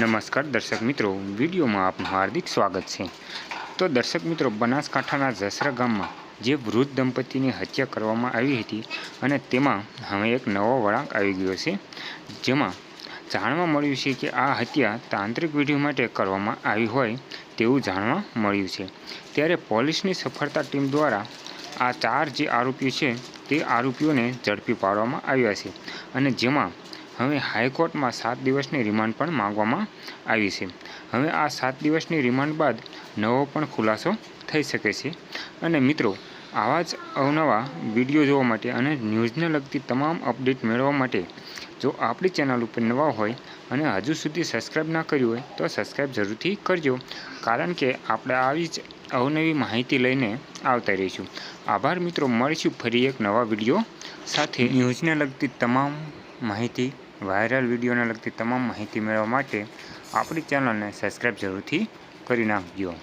નમસ્કાર, દર્શક મિત્રો. વિડીયોમાં આપનું હાર્દિક સ્વાગત છે. તો દર્શક મિત્રો, બનાસકાંઠાના જસરા ગામમાં જે વૃદ્ધ દંપતીની હત્યા કરવામાં આવી હતી અને તેમાં હવે એક નવો વળાંક આવી ગયો છે, જેમાં જાણવા મળ્યું છે કે આ હત્યા તાંત્રિક વિધિ માટે કરવામાં આવી હોય તેવું જાણવા મળ્યું છે. ત્યારે પોલીસની સફળતા ટીમ દ્વારા આ ચાર જે આરોપીઓ છે, તે આરોપીઓને ઝડપી પાડવામાં આવ્યા છે અને જેમાં હવે હાઈકોર્ટમાં સાત દિવસની રિમાન્ડ પણ માંગવામાં આવી છે. હવે આ સાત દિવસની રિમાન્ડ બાદ નવો પણ ખુલાસો થઈ શકે છે. અને મિત્રો, આવા જ અવનવા વીડિયો જોવા માટે અને ન્યૂઝને લગતી તમામ અપડેટ મેળવવા માટે જો આપણી ચેનલ ઉપર નવા હોય અને હજુ સુધી સબસ્ક્રાઈબ ના કર્યું હોય, તો સબસ્ક્રાઈબ જરૂરથી કરજો. કારણ કે આપણે આવી જ અવનવી માહિતી લઈને આવતા રહીશું. આભાર મિત્રો, મળીશું ફરી એક નવા વીડિયો સાથે. ન્યૂઝને લગતી તમામ માહિતી વાયરલ વિડીયોને લગતી તમામ માહિતી મેળવવા માટે આપણી ચેનલને સબસ્ક્રાઈબ જરૂરથી કરી નાખજો.